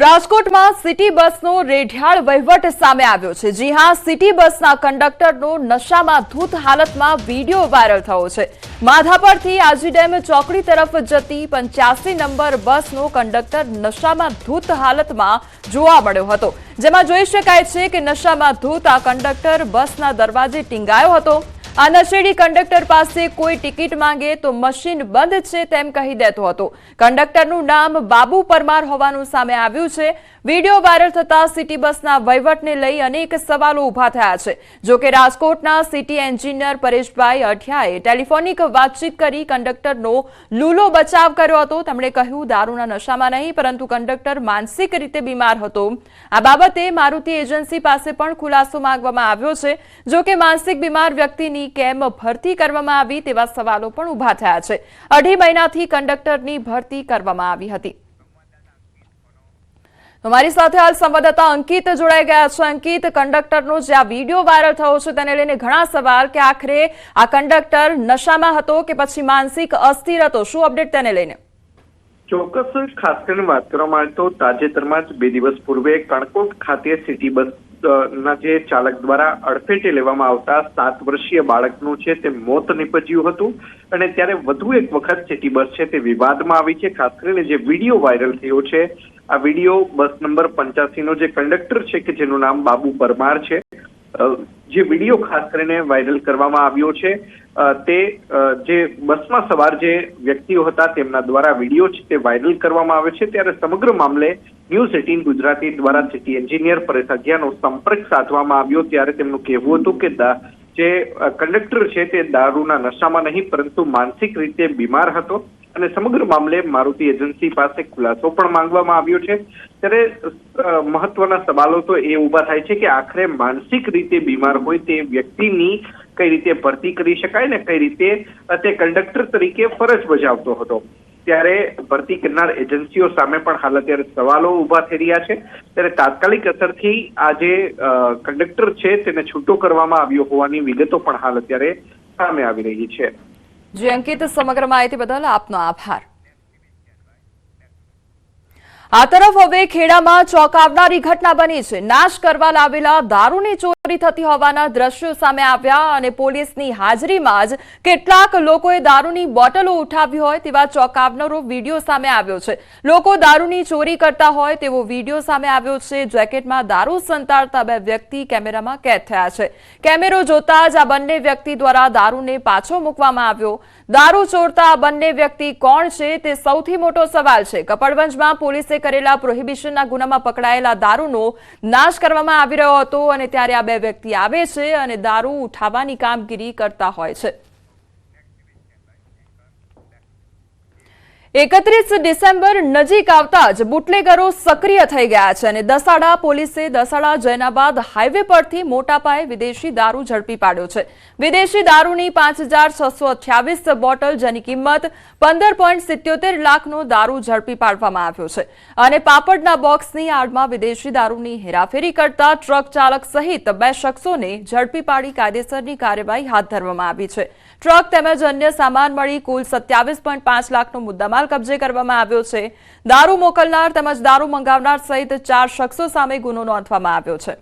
રાજકોટમાં સિટી બસનો રેઢિયાળ વહીવટ સામે આવ્યો છે. જી હા, સિટી બસના કંડક્ટરનો નશામાં ધૂત હાલતમાં વીડિયો વાયરલ થયો છે. માધાપરથી આજી ડેમ ચોકડી તરફ જતી પંચ્યાસી નંબર બસનો કંડક્ટર નશામાં ધૂત હાલતમાં જોવા મળ્યો હતો. જેમાં જોઈ શકાય છે કે નશામાં ધૂત આ કંડક્ટર બસના દરવાજે ટીંગાયો હતો. આ નશેડી કંડક્ટર પાસે કોઈ ટિકિટ માંગે તો મશીન બંધ છે તેમ કહી દેતો હતો. કંડક્ટરનું નામ બાબુ પરમાર હોવાનું સામે આવ્યું છે. વીડિયો વાયરલ થતા સિટી બસના વહીવટને લઈ અનેક સવાલો ઊભા થયા છે. જો કે રાજકોટના સિટી એન્જિનિયર પરેશભાઈ અઠિયાએ ટેલિફોનિક વાતચીત કરી કંડક્ટરનો લૂલો બચાવ કર્યો હતો. તેમણે કહ્યું, દારૂના નશામાં નહીં, પરંતુ કંડક્ટર માનસિક રીતે બીમાર હતો. આ બાબતે મારુતિ એજન્સી પાસે પણ ખુલાસો માંગવામાં આવ્યો છે. જો કે માનસિક બીમાર વ્યક્તિની કેમ ભરતી કરવામાં આવી તેવા સવાલો પણ ઊભા થયા છે. અઢી મહિનાથી કંડક્ટરની ભરતી કરવામાં આવી હતી. અમારી સાથે હાલ સંવાદદાતા અંકિત જોડાઈ ગયા છે. અંકિત, કંડક્ટરનો જે આ વીડિયો વાયરલ થયો છે તેને લઈને ઘણા સવાલ કે આખરે આ કંડક્ટર નશામાં હતો કે પછી માનસિક અસ્થિર હતો? શું અપડેટ તેને લઈને? ચોક્કસ, ખાસ કરીને વાત કરવામાં આવે તો તાજેતરમાં જ બે દિવસ પૂર્વે કણકોટ ખાતે સિટી બસ ના જે ચાલક દ્વારા અડફેટે લેવામાં આવતા સાત વર્ષીય બાળકનું છે તે મોત નીપજ્યું હતું અને ત્યારે વધુ એક વખત સિટી બસ છે તે વિવાદમાં આવી છે. ખાસ કરીને જે વીડિયો વાયરલ થયો છે આ વીડિયો બસ નંબર પંચ્યાસી નો જે કંડક્ટર છે કે જેનું નામ બાબુ પરમાર છે જે વીડિયો ખાસ કરીને વાયરલ કરવામાં આવ્યો છે તે જે બસમાં સવાર જે વ્યક્તિઓ હતા તેમના દ્વારા વીડિયો છે તે વાયરલ કરવામાં આવે છે. ત્યારે સમગ્ર મામલે ન્યૂઝ એટીન ગુજરાતી દ્વારા સિટી એન્જિનિયર પરેશ અગિયાનો સંપર્ક સાધવામાં આવ્યો ત્યારે તેમનું કહેવું હતું કે જે કંડક્ટર છે તે દારૂના નશામાં નહીં, પરંતુ માનસિક રીતે બીમાર હતો. અને સમગ્ર મામલે મારુતિ એજન્સી પાસે ખુલાસો પણ માંગવામાં આવ્યો છે. ત્યારે મહત્વના સવાલો તો એ ઊભા થાય છે કે આખરે માનસિક રીતે બીમાર હોય તે વ્યક્તિની કઈ રીતે ભરતી કરી શકાય ને કઈ રીતે તે કંડક્ટર તરીકે ફરજ બજાવતો હતો. ત્યારે ભરતી કરનાર એજન્સીઓ સામે પણ હાલ અત્યારે સવાલો ઊભા થઈ રહ્યા છે. ત્યારે તાત્કાલિક અસરથી આ જે કંડક્ટર છે તેને છૂટો કરવામાં આવ્યો હોવાની વિગતો પણ હાલ અત્યારે સામે આવી રહી છે. જે અંકિત સમગ્ર માહિતી બદલ આપનો આભાર. આ તરફ હવે ખેડામાં ચોંકાવનારી ઘટના બની છે. નાશ કરવા લાવેલા દારૂની ચોરી થતી હોવાના દ્રશ્યો સામે આવ્યા અને પોલીસની હાજરીમાં જ કેટલાક લોકોએ દારૂની બોટલો ઉઠાવી હોય તેવા ચોંકાવનારો વીડિયો સામે આવ્યો છે. લોકો દારૂની ચોરી કરતા હોય તેવો વીડિયો સામે આવ્યો છે. જેકેટમાં દારૂ સંતાડતા બે વ્યક્તિ કેમેરામાં કેદ થયા છે. કેમેરો જોતા જ આ બંને વ્યક્તિ દ્વારા દારૂને પાછો મૂકવામાં આવ્યો. દારૂ ચોરતા આ બંને વ્યક્તિ કોણ છે તે સૌથી મોટો સવાલ છે. કપડવંજમાં પોલીસે કરેલા પ્રોહિબિશનના ગુનામાં પકડાયેલા દારૂનો નાશ કરવામાં આવી રહ્યો હતો અને ત્યારે આ બે વ્યક્તિ આવે છે અને દારૂ ઉઠાવવાની કામગીરી કરતા હોય છે. એકત્રીસ ડિસેમ્બર નજીક આવતા જ બુટલેગરો સક્રિય થઈ ગયા છે અને દસાડા પોલીસે દસાડા જૈનાબાદ હાઈવે પરથી મોટા પાયે વિદેશી દારૂ ઝડપી પાડ્યો છે. વિદેશી દારૂની પાંચ હજાર છસો અઠ્યાવીસ બોટલ જેની કિંમત પંદર પોઈન્ટ સિત્યોતેર લાખનો દારૂ ઝડપી પાડવામાં આવ્યો છે અને પાપડના બોક્સની આડમાં વિદેશી દારૂની હેરાફેરી કરતા ટ્રક ચાલક સહિત બે શખ્સોને ઝડપી પાડી કાયદેસરની કાર્યવાહી હાથ ધરવામાં આવી છે. ટ્રક તેમજ અન્ય સામાન મળી કુલ સત્યાવીસ પોઈન્ટ પાંચ લાખનો મુદ્દામાલ કબજે કરવામાં આવ્યો છે. દારૂ મોકલનાર તેમજ દારૂ મંગાવનાર સહિત ચાર શખ્સો સામે ગુનો નોંધવામાં આવ્યો છે.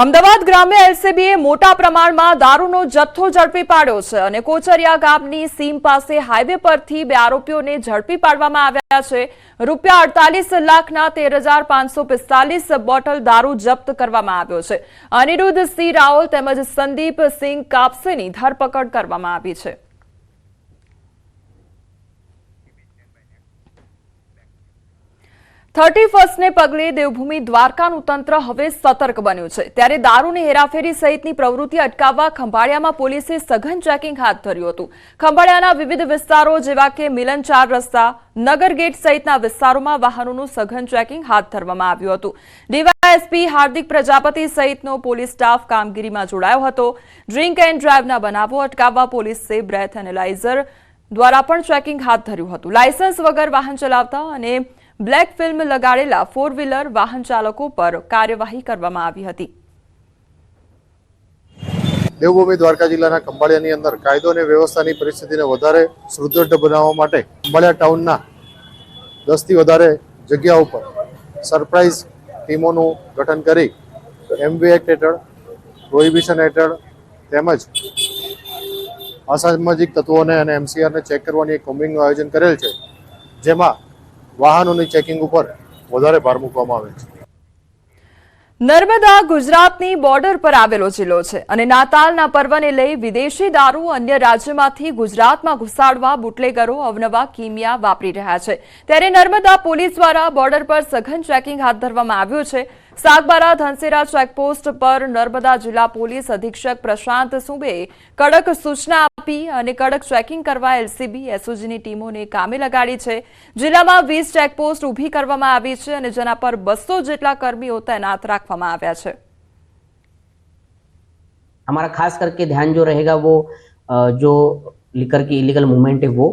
અમદાવાદ ગ્રામ્ય એલસીબીએ મોટા પ્રમાણમાં દારૂનો જથ્થો ઝડપી પાડ્યો છે અને કોચરિયા ગામની સીમ પાસે હાઈવે પરથી બે આરોપીઓને ઝડપી પાડવામાં આવ્યા છે. રૂપિયા અડતાલીસ લાખના તેર હજાર પાંચસો પિસ્તાલીસ બોટલ દારૂ જપ્ત કરવામાં આવ્યો છે. અનિરુદ્ધ સિંહ રાવલ તેમજ સંદીપ સિંહ કાપસેની ધરપકડ કરવામાં આવી છે. થર્ટી ફર્સ્ટને પગલે દેવભૂમિ દ્વારકાનું તંત્ર હવે સતર્ક બન્યું છે. ત્યારે દારૂની હેરાફેરી સહિતની પ્રવૃત્તિ અટકાવવા ખંભાળિયામાં પોલીસે સઘન ચેકિંગ હાથ ધર્યું હતું. ખંભાળિયાના વિવિધ વિસ્તારો જેવા કે મિલન ચાર રસ્તા, નગર ગેટ સહિતના વિસ્તારોમાં વાહનોનું સઘન ચેકિંગ હાથ ધરવામાં આવ્યું હતું. ડીવાયએસપી હાર્દિક પ્રજાપતિ સહિતનો પોલીસ સ્ટાફ કામગીરીમાં જોડાયો હતો. ડ્રિંક એન્ડ ડ્રાઈવના બનાવો અટકાવવા પોલીસે બ્રેથ એનાલાઇઝર દ્વારા પણ ચેકિંગ હાથ ધર્યું હતું. લાયસન્સ વગર વાહન ચલાવતા અને બ્લેક ફિલ્મ લગાડેલા ફોર વ્હીલર વાહન ચાલકો પર કાર્યવાહી કરવામાં આવી હતી. દેવભૂમિ દ્વારકા જિલ્લાના ખંભાળિયાની અંદર કાયદો અને વ્યવસ્થાની પરિસ્થિતિને વધારે સુદૃઢ બનાવવા માટે ખંભાળિયા ટાઉનના દસથી વધારે જગ્યા ઉપર સરપ્રાઇઝ ટીમોનું ગઠન કરી એમવી એક્ટ હેઠળ, પ્રોહિબિશન હેઠળ તેમજ અસામાજિક તત્વોને અને એમસીઆરને ચેક કરવાની એક કોમ્બિંગનું આયોજન કરેલ છે, જેમાં વાહનોની ચેકિંગ ઉપર વધારે ભાર મૂકવામાં આવે છે. નર્મદા ગુજરાતની બોર્ડર પર આવેલો જિલ્લો છે અને નાતાલના પર્વને લઈ વિદેશી દારૂ અન્ય રાજ્યમાંથી ગુજરાતમાં ઘુસાડવા બુટલેગરો અવનવા કિમિયા વાપરી રહ્યા છે. ત્યારે નર્મદા પોલીસ દ્વારા બોર્ડર પર સઘન ચેકિંગ હાથ ધરવામાં આવ્યું છે. સાગબારા ધનસેરા ચેકપોસ્ટ પર નર્મદા જિલ્લા પોલીસ અધિક્ષક પ્રશાંત સુબેએ કડક સૂચના આપી અને કડક ચેકિંગ કરવા એલસીબી એસઓજીની ટીમોને કામે લગાડી છે જિલ્લામાં વીસ ચેકપોસ્ટ ઊભી કરવામાં આવી છે અને જેના પર બસો જેટલા કર્મીઓ તૈનાત રાખવામાં આવ્યા છે हमारा खास करके ध्यान जो रहेगा वो अ, जो लिकर की इलीगल मूवमेंट है वो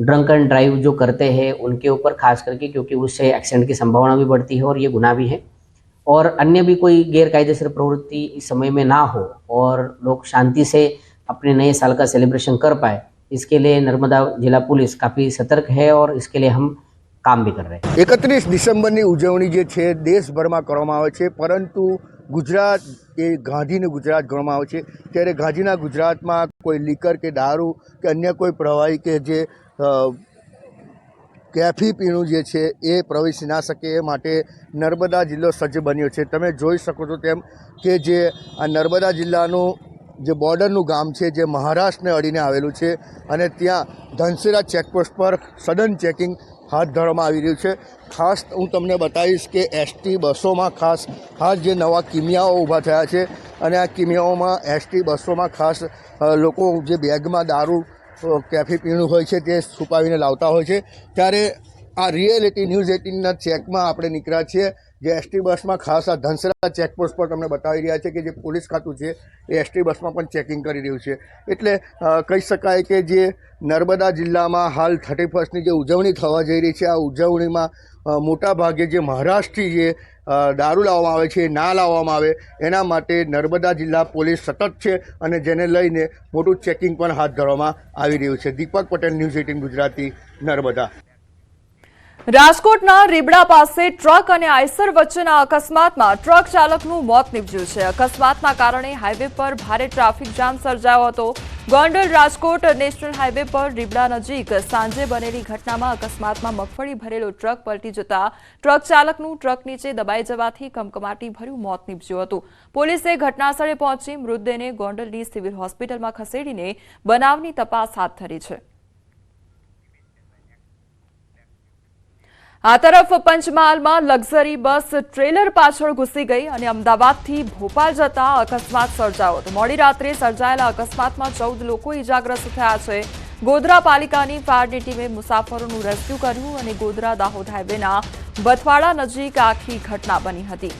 ड्रंक एंड ड्राइव जो करते हैं उनके ऊपर खास करके क्योंकि उससे एक्सीडेंट की संभावना भी बढ़ती है और ये गुनाह भी है और अन्य भी कोई गैर कायदेसर प्रवृत्ति इस समय में ना हो और लोग शांति से अपने नए साल का सेलिब्रेशन कर पाए इसके लिए नर्मदा जिला पुलिस काफ़ी सतर्क है और इसके लिए हम કામ બી કર રહે हैं એકત્રીસ ડિસેમ્બરની ઉજવણી જે છે દેશભરમાં કરવામાં આવે છે પરંતુ ગુજરાત એ ગાંધીનું ગુજરાત ગણવામાં આવે છે. ત્યારે ગાંધીના ગુજરાતમાં કોઈ લીકર કે દારૂ કે અન્ય કોઈ પ્રવાહી કે જે કેફી પીણું જે છે એ પ્રવેશી ના શકે એ માટે નર્મદા જિલ્લો સજ્જ બન્યો છે. તમે જોઈ શકો છો તેમ કે જે આ નર્મદા જિલ્લાનું જે બોર્ડરનું ગામ છે જે મહારાષ્ટ્રને અડીને આવેલું છે અને ત્યાં ધનસેરા ચેકપોસ્ટ પર સડન ચેકિંગ હાથ ધરવામાં આવી રહ્યું છે. ખાસ હું તમને બતાવીશ કે એસટી બસોમાં ખાસ હાલ જે નવા કિમિયાઓ ઊભા થયા છે અને આ કિમિયાઓમાં એસટી બસોમાં ખાસ લોકો જે બેગમાં દારૂ કેફી પીણું હોય છે તે છુપાવીને લાવતા હોય છે. ત્યારે આ રિયલિટી ન્યૂઝ એટીનના ચેકમાં આપણે નીકળ્યા છીએ. જે એસટી બસમાં ખાસ આ ધનસરા ચેકપોસ્ટ પર તમને બતાવી રહ્યા છે કે જે પોલીસ ખાતું છે, એ એસટી બસમાં પણ ચેકિંગ કરી રહ્યું છે. એટલે કહી શકાય કે જે નર્મદા જિલ્લામાં હાલ થર્ટી ફર્સ્ટની જે ઉજવણી થવા જઈ રહી છે, આ ઉજવણીમાં મોટાભાગે મોટા ભાગે જે મહારાષ્ટ્રથી જે દારૂ લાવવામાં આવે છે ના લાવવામાં આવે, એના માટે નર્મદા જિલ્લા પોલીસ સતત છે અને જેને લઈને મોટું ચેકિંગ પણ હાથ ધરવામાં આવી રહ્યું છે. Deepak Patel news eighteen Gujarati, Narmada. રાજકોટના રીબડા પાસે ટ્રક અને આઈસર વચ્ચેના અકસ્માતમાં ટ્રક ચાલકનું મોત નીપજ્યું છે. અકસ્માતના કારણે હાઈવે પર ભારે ટ્રાફિક જામ સર્જાયો હતો. ગોંડલ રાજકોટ નેશનલ હાઈવે પર રીબડા નજીક સાંજે બનેલી ઘટનામાં અકસ્માતમાં મગફળી ભરેલો ટ્રક પલટી જતા ટ્રક ચાલકનું ટ્રક નીચે દબાઈ જવાથી કમકમાટી ભર્યું મોત નીપજ્યું હતું. પોલીસે ઘટનાસ્થળે પહોંચી મૃતદેહને ગોંડલની સિવિલ હોસ્પિટલમાં ખસેડીને બનાવની તપાસ હાથ ધરી છે. આ તરફ પંચમહાલમાં લક્ઝરી બસ ટ્રેલર પાછળ ઘૂસી ગઈ અને અમદાવાદથી ભોપાલ જતા અકસ્માત સર્જાયો. હતો મોડી રાત્રે સર્જાયેલા અકસ્માતમાં ચૌદ લોકો ઇજાગ્રસ્ત થયા છે. ગોધરા પાલિકાની ફાયરની ટીમે મુસાફરોનું રેસ્ક્યુ કર્યું અને ગોધરા દાહોદ હાઈવેના બથવાડા નજીક આખી ઘટના બની હતી.